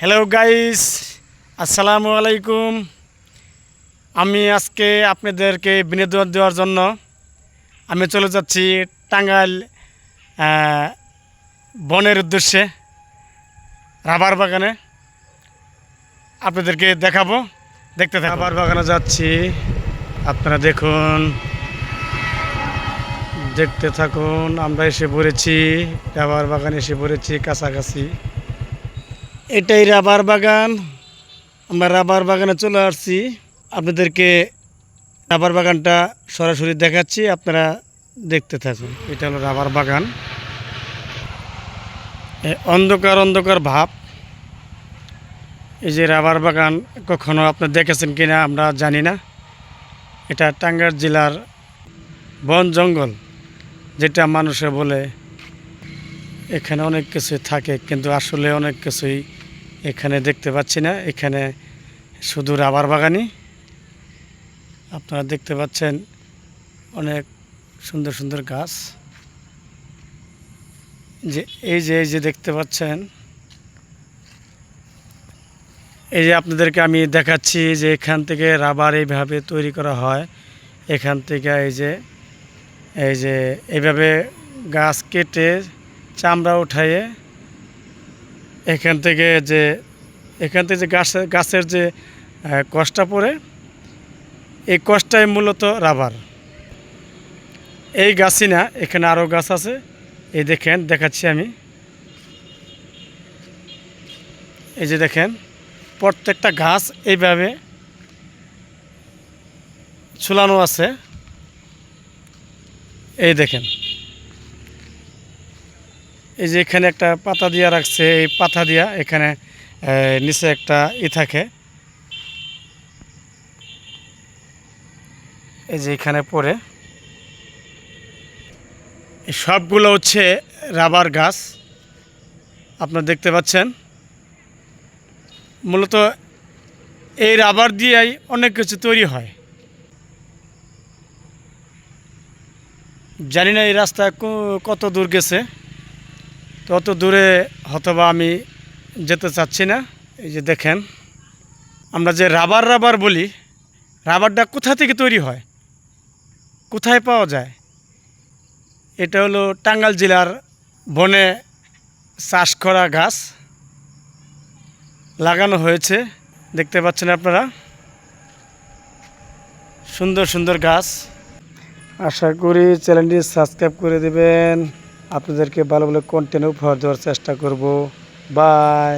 Hello guys আসসালামু আলাইকুম আমি আজকে আপনাদেরকে বিনোদন দেওয়ার জন্য আমি চলে যাচ্ছি টাঙ্গাইল বনের উদ্দেশ্যে, রাবার বাগানে। আপনাদেরকে দেখাবো, দেখতে থাকুন। রাবার বাগানে যাচ্ছি। আপনারা দেখুন। দেখতে থাকুন, আমরা এসে পড়েছি, রাবার বাগানে এসে পড়েছি কাছাকাছি। এটাই রাবার বাগান। আমরা রাবার বাগানে চলে আসছি। আপনাদেরকে রাবার বাগানটা সরাসরি দেখাচ্ছি। আপনারা দেখতে থাকুন। এটা হলো রাবার বাগান। অন্ধকার অন্ধকার ভাব। এই যে রাবার বাগান, কখনো আপনার দেখেছেন কিনা আমরা জানি না। এটা টাঙ্গাইল জেলার বন জঙ্গল, যেটা মানুষে বলে, এখানে অনেক কিছু থাকে, কিন্তু আসলে অনেক কিছুই এখানে দেখতে পাচ্ছি না, এখানে শুধু রাবার বাগানই। আপনারা দেখতে পাচ্ছেন অনেক সুন্দর সুন্দর গাছ। যে এই যে এই যে দেখতে পাচ্ছেন, এই যে আপনাদেরকে আমি দেখাচ্ছি যে এখান থেকে রাবার এইভাবে তৈরি করা হয়। এখান থেকে এই যে এই যে, এইভাবে গাছ কেটে চামড়া উঠাইয়ে এখান থেকে যে এখান থেকে যে গাছের গাছের যে আহ, কষটা পড়ে এই কষটাই মূলত রাবার। এই গাছই না এখানে আরও গাছ আছে। এই দেখেন দেখাচ্ছি আমি। এই যে দেখেন প্রত্যেকটা গাছ এইভাবে ঝুলানো আছে। এই দেখেন। এই যে এখানে একটা পাতা দিয়া রাখছে, এই পাতা দিয়া এখানে নিচে একটা ই থাকে। এই যে এখানে এই সবগুলো হচ্ছে রাবার গাছ। আপনারা দেখতে পাচ্ছেন। মূলত এই রাবার দিয়েই অনেক কিছু তৈরি হয়। জানি না এই রাস্তা কত দূর গেছে। তত দূরে হয়তোবা আমি যেতে চাচ্ছি না। এই যে দেখেন, আমরা যে রাবার রাবার বলি, রাবারটা কোথা থেকে তৈরি হয়? কোথায় পাওয়া যায়? এটা হলো টাঙ্গাল জেলার বনে চাষ করা গাছ লাগানো হয়েছে। দেখতে পাচ্ছেন আপনারা? সুন্দর সুন্দর গাছ। আশা করি চ্যানেলটি সাবস্ক্রাইব করে দেবেন। আপনাদেরকে ভালো ভালো কন্টেন্ট উপহার দেওয়ার চেষ্টা করব। বাই